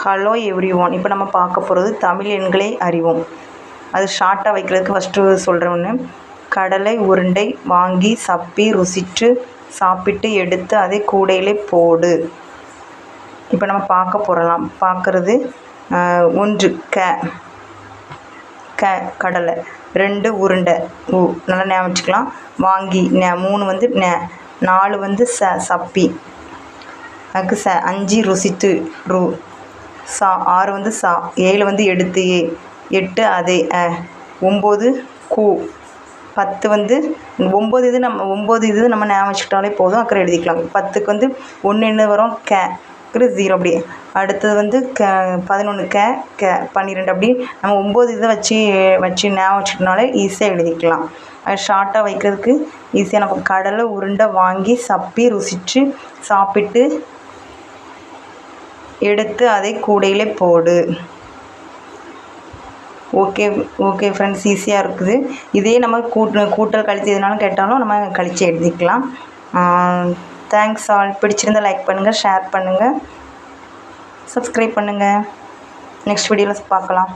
Hello every one இப்போ நம்ம பார்க்க போகிறது தமிழ் எண்களை அறிவோம். அது ஷார்ட்டாக வைக்கிறதுக்கு ஃபஸ்ட்டு சொல்கிறேன் ஒன்று கடலை உருண்டை வாங்கி சப்பி ருசித்து சாப்பிட்டு எடுத்து அதை கூடையிலே போடு. இப்போ நம்ம பார்க்க போகிறலாம் பார்க்குறது ஒன்று க. க கடலை. ரெண்டு உருண்டை. உ நல்லா ஞாபகம் வச்சுக்கலாம். வாங்கி ந மூணு வந்து ந. நாலு வந்து ச சப்பி. அதுக்கு ச அஞ்சு ருசித்து ரு. சா ஆறு வந்து சா ஏழு வந்து எடுத்து ஏ எட்டு அதே அ. ஒம்பது கூ. பத்து வந்து ஒம்பது இது நம்ம ஒம்பது இது நம்ம ஞாபகம் வச்சுக்கிட்டாலே போதும் அக்கறை எழுதிக்கலாம். பத்துக்கு வந்து ஒன்று என்ன வரும்? கே. அப்புறம் ஜீரோ அப்படி அடுத்தது வந்து க பதினொன்று கே கே. பன்னிரெண்டு அப்படி நம்ம ஒம்பது இதை வச்சு வச்சு ஞாபகம் வச்சுக்கிட்டனாலே ஈஸியாக எழுதிக்கலாம். அது ஷார்ட்டாக வைக்கிறதுக்கு ஈஸியாக நம்ம கடலை உருண்டை வாங்கி சப்பி ருசித்து சாப்பிட்டு எடுத்து அதை கூடையிலே போடு. ஓகே ஓகே ஃப்ரெண்ட்ஸ் ஈஸியாக இருக்குது. இதே நம்ம கூட்டு கூட்டல் கழித்து எதுனாலும் கேட்டாலும் நம்ம கழித்து எழுதிக்கலாம். தேங்க்ஸ் ஆல் பிடிச்சிருந்தால் லைக் பண்ணுங்கள் ஷேர் பண்ணுங்கள் சப்ஸ்கிரைப் பண்ணுங்கள் நெக்ஸ்ட் வீடியோவில் பார்க்கலாம்.